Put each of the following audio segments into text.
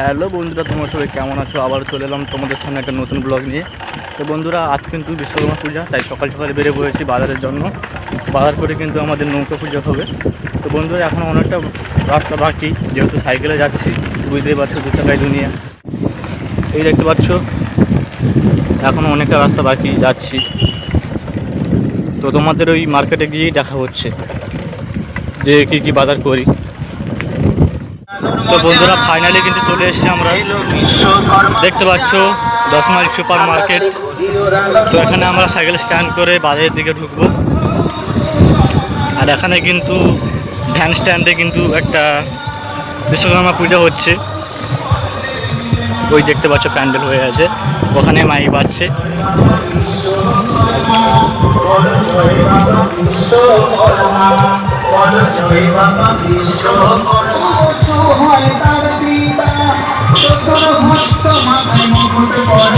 Hello বন্ধুরা, তোমরা সবাই কেমন আছো? আবার চলে এলাম তোমাদের সামনে একটা নতুন ব্লগ নিয়ে। তো বন্ধুরা, আজ কিন্তু বিশ্বকর্মা পূজা, তাই সকাল সকালে বেরিয়ে পড়েছি বাজারের জন্য। বাজার করে কিন্তু আমাদের নৌকা পূজা হবে। তো বন্ধুরা, এখন অনেকটা রাস্তা বাকি, যেহেতু সাইকেলে যাচ্ছি, বুঝতেই পারছ দু চাকায় দুনিয়া। এই দেখতে পাচ্ছ এখনও অনেকটা রাস্তা বাকি, যাচ্ছি। তো তোমাদের ওই মার্কেটে গিয়েই দেখা হচ্ছে। যে কী কী বাজার করি। তো বন্ধুরা ফাইনালি কিন্তু চলে এসেছি আমরা। দেখতে পাচ্ছ, দশ মাইল সুপার মার্কেট। তো এখানে আমরা সাইকেল স্ট্যান্ড করে বাজারের দিকে ঢুকবো। আর এখানে কিন্তু ভ্যান স্ট্যান্ডে কিন্তু একটা বিশ্বকর্মা পূজা হচ্ছে। ওই দেখতে পাচ্ছ, প্যান্ডেল হয়ে আছে। ওখানে মাইক বাজছে।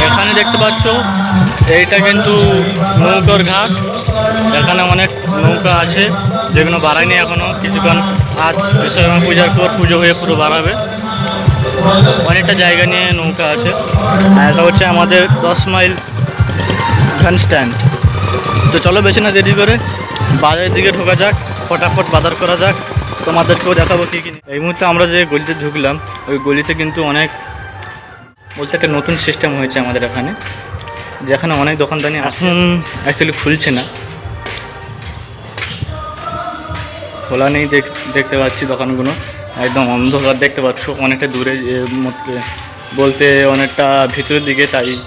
এখানে দেখতে পাচ্ছ, এইটা কিন্তু নৌকার ঘাট। এখানে অনেক নৌকা আছে, যেগুলো বাড়ায়নি এখনও। কিছুক্ষণ আজ বিশ্বকর্মা পূজার পর পুজো হয়ে পুরো বাড়াবে। অনেকটা জায়গা নিয়ে নৌকা আছে। আর এটা হচ্ছে আমাদের দশ মাইল ভ্যান স্ট্যান্ড তো চলো বেশি না দেরি করে বাজারের দিকে ঢোকা যাক, ফটাফট বাজার করা যাক। তোমাদেরকেও দেখাবো কী কী এই মুহূর্তে আমরা যে গলিতে ঢুকলাম, ওই গলিতে কিন্তু অনেক, বলতে একটা নতুন সিস্টেম হয়েছে আমাদের এখানে, যেখানে অনেক দোকানদানি এখন অ্যাকচুয়ালি খুলছে না। খোলা নেই দেখ- দেখতে পাচ্ছি দোকানগুলো, একদম অন্ধকার দেখতে পাচ্ছ, অনেকটা দূরে মধ্যে, বলতে অনেকটা ভিতরের দিকে, তাই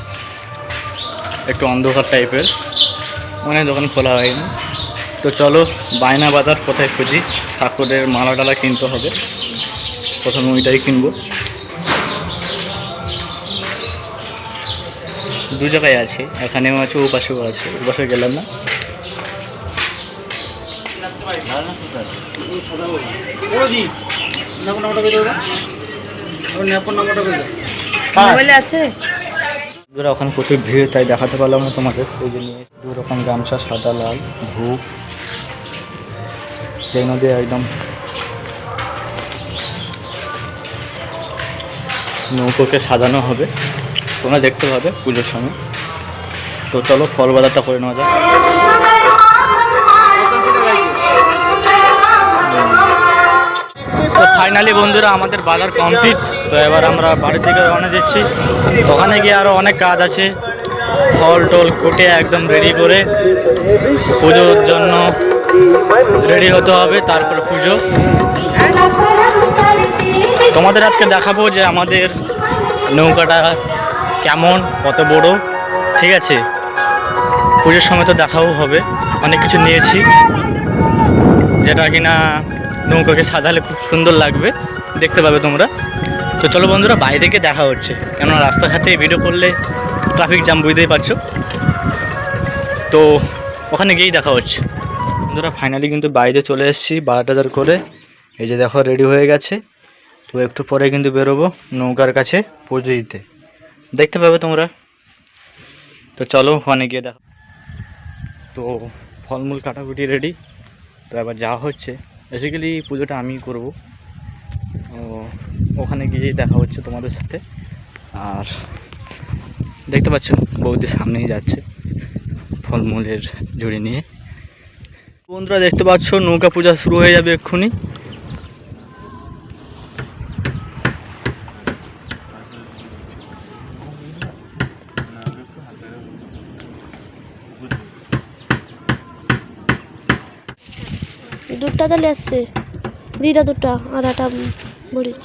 একটু অন্ধকার টাইপের অনেক দোকান খোলা হয়নি। তো চলো বায়না বাজার কোথায় খুঁজি? ঠাকুরের মালা টালা কিনতে হবে। প্রথমে ওইটাই কিনবো। দু জায়গায় আছে এখানেও আছে ও পাশেও আছে ও পাশে গেলাম না। ওখানে প্রচুর ভিড় তাই দেখাতে পারলাম না তোমাদের। ওই জন্য দু রকম গামছা সাদা লাল ধূপ। সেই নদী একদম। নৌকোকে সাজানো হবে। তোমরা দেখতে পাবে পুজোর সময়। তো চলো, ফল বাজারটা করে নেওয়া যাক। তো ফাইনালি বন্ধুরা, আমাদের বাজার কমপ্লিট তো এবার আমরা বাড়ির দিকে রওনা দিচ্ছি। ওখানে গিয়ে আরও অনেক কাজ আছে। ফল টল কুটে একদম রেডি করে পুজোর জন্য রেডি হতে হবে, তারপর পুজো। তোমাদের আজকে দেখাবো যে আমাদের নৌকাটা কেমন, কত বড়, ঠিক আছে? পুজোর সময় তো দেখাও হবে, অনেক কিছু নিয়েছি, যেটা কিনা নৌকাকে সাজালে খুব সুন্দর লাগবে, দেখতে পাবে তোমরা। তো চলো বন্ধুরা বাইরে গিয়ে দেখা হচ্ছে। কেননা রাস্তাঘাটে ভিডিও করলে ট্রাফিক জ্যাম বুঝতেই পারছ। তো ওখানে গিয়েই দেখা হচ্ছে। বন্ধুরা ফাইনালি কিন্তু বাইরে চলে এসেছি বাজার টাজার করে। এই যে দেখো রেডি হয়ে গেছে। তো একটু পরে কিন্তু বেরোবো নৌকার কাছে পুজো দিতে। দেখতে পাবে তোমরা। তো চলো, ওখানে গিয়ে দেখো। তো ফলমূল কাটাকুটি রেডি তো এবার যাওয়া হচ্ছে। বেসিক্যালি পুজোটা আমিই করব। ওখানে গিয়ে দেখা হচ্ছে তোমাদের সাথে। আর দেখতে পাচ্ছ, বৌদি সামনেই যাচ্ছে ফলমূলের ঝুড়ি নিয়ে। বন্ধুরা দেখতে পাচ্ছ নৌকা পূজা শুরু হয়ে যাবে এক্ষুনি। দুধটা তাহলে আসছে। দিদা দুটা আর একটা মরিচ।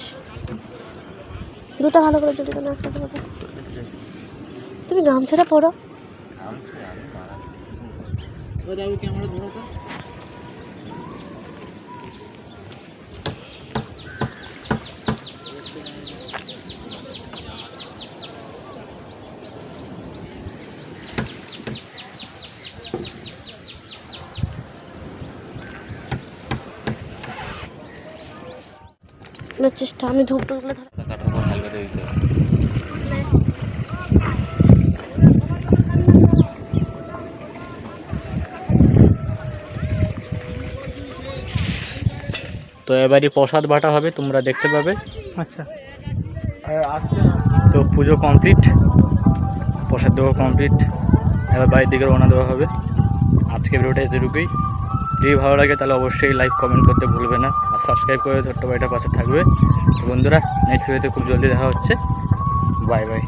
দুটা ভালো করে জড়িয়ে না একটা করে দাও। তুমি গামছাটা পরো না চেষ্টা আমি ধূপ টুকলে ধর তো এবারই প্রসাদ বাটা হবে তোমরা দেখতে পাবে। আচ্ছা। তো পুজো কমপ্লিট প্রসাদ দেওয়া কমপ্লিট। এবার বাড়ির দিকে রওনা দেওয়া হবে। আজকে ভিডিওটা এতটুকুই। যদি ভালো লাগে তাহলে অবশ্যই লাইক কমেন্ট করতে ভুলবে না। আর সাবস্ক্রাইব করে ছোট্ট বাড়িটার পাশে থাকবে। বন্ধুরা নেক্সট ভিডিওতে খুব জলদি দেখা হচ্ছে। Bye bye